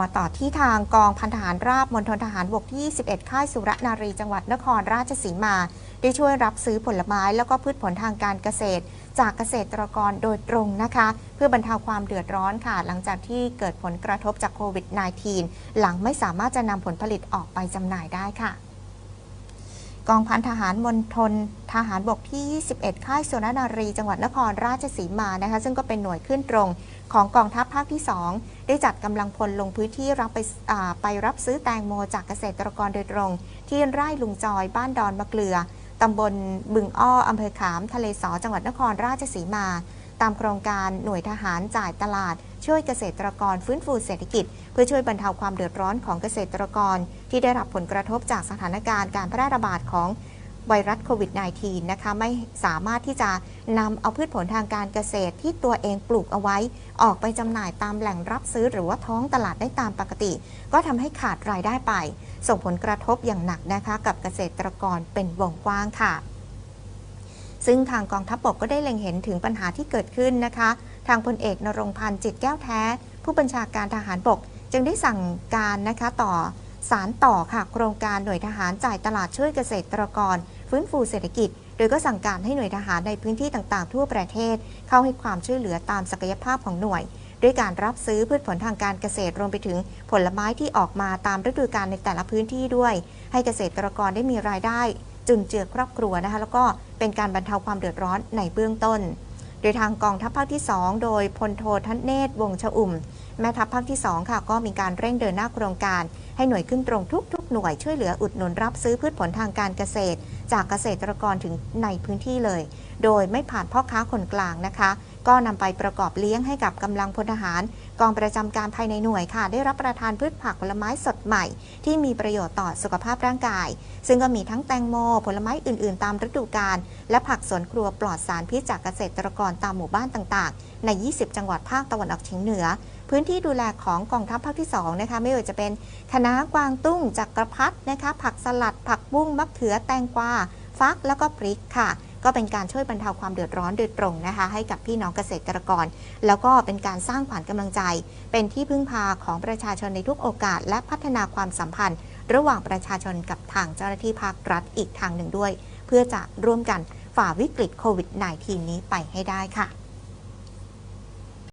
มาต่อที่ทางกองพันทหารราบมณฑลทหารบกที่21ค่ายสุรนารีจังหวัดนครราชสีมา ได้ช่วยรับซื้อผลไม้แล้วก็พืชผลทางการเกษตร จากเกษตรกรโดยตรงนะคะ เพื่อบรรเทาความเดือดร้อนค่ะ หลังจากที่เกิดผลกระทบจากโควิด -19 หลังไม่สามารถจะนำผลผลิตออกไปจำหน่ายได้ค่ะ กองพันทหารมณฑลทหารบกที่ 21 ค่ายสุรนารี จังหวัดนครราชสีมานะคะซึ่งก็เป็นหน่วยขึ้นตรงของกองทัพภาคที่ 2 ได้จัดกำลังพลลงพื้นที่รับไปไปรับซื้อแตงโมจากเกษตรกรโดยตรง ที่ไร่ลุงจอยบ้านดอนมะเกลือตำบลบึงอ้ออำเภอขาม ทะเลสอจังหวัดนครราชสีมา ตามโครงการหน่วยทหารจ่ายตลาด ช่วยเกษตรกรฟื้นฟูเศรษฐกิจ เพื่อช่วยบรรเทาความเดือดร้อนของเกษตรกร ที่ได้รับผลกระทบจากสถานการณ์การแพร่ระบาดของไวรัสโควิด -19 นะคะไม่สามารถที่จะนำเอาพืชผลทางการเกษตรที่ตัวเองปลูกเอาไว้ ออกไปจำหน่ายตามแหล่งรับซื้อหรือว่าท้องตลาดได้ตามปกติ ก็ทำให้ขาดรายได้ไป ส่งผลกระทบอย่างหนักนะคะ กับเกษตรกรเป็นวงกว้างค่ะ ซึ่งทางกองทัพบกก็ได้เล็งเห็นถึงปัญหาที่เกิดขึ้นนะคะ ทางพลเอกนรงพันธ์จิตแก้วแท้ ผู้บัญชาการทหารบก จึงได้สั่งการนะคะต่อสารต่อค่ะโครงการหน่วยทหารจ่ายตลาดช่วยเกษตรกร ฟื้นฟูเศรษฐกิจ โดยก็สั่งการให้หน่วยทหารในพื้นที่ต่างๆ ทั่วประเทศ เข้าให้ความช่วยเหลือตามศักยภาพของหน่วย ด้วยการรับซื้อพืชผลทางการเกษตรรวมไปถึงผลไม้ที่ออกมาตามฤดูกาลในแต่ละพื้นที่ด้วย ให้เกษตรกรได้มีรายได้ จุนเจือครอบครัวนะคะแล้วก็เป็นการบรรเทาความเดือดร้อนในเบื้องต้น โดยทางกองทัพภาคที่ 2 โดยพลโททัศเนศวงชอุ่ม แม่ทัพภาคที่ 2 ค่ะ ก็มีการเร่งเดินหน้าโครงการ ให้หน่วยขึ้นตรงทุก ๆ หน่วยช่วยเหลืออุดหนุนรับซื้อพืชผลทางการเกษตร จากเกษตรกรถึงในพื้นที่เลย โดยไม่ผ่านพ่อค้าคนกลางนะคะ ก็นำไปประกอบเลี้ยงให้กับกำลังพลทหาร กองประจำการภายในหน่วยค่ะ ได้รับประทานพืชผักผลไม้สดใหม่ ที่มีประโยชน์ต่อสุขภาพร่างกาย ซึ่งก็มีทั้งแตงโม ผลไม้อื่น ๆ ตามฤดูกาลและผักสวนครัวปลอดสารพิษจากเกษตรกรตามหมู่บ้านต่างๆ ใน 20 จังหวัดภาคตะวันออกเฉียงเหนือ พื้นที่ดูแลของกองทัพภาคที่ 2 นะคะ ไม่ว่าจะเป็นคะน้ากวางตุ้งจักกระพัดนะคะ ผักสลัด ผักบุ้งมะเขือแตงกวา ฟักแล้วก็พริกค่ะ ก็เป็นการช่วยบรรเทาความเดือดร้อนโดยตรงนะคะ ให้กับพี่น้องเกษตรกร แล้วก็เป็นการสร้างขวัญกำลังใจ เป็นที่พึ่งพาของประชาชนในทุกโอกาส และพัฒนาความสัมพันธ์ ระหว่างประชาชนกับทางเจ้าหน้าที่ภาครัฐอีกทางหนึ่งด้วย เพื่อจะร่วมกันฝ่าวิกฤตโควิด -19 นี้ไปให้ได้ค่ะ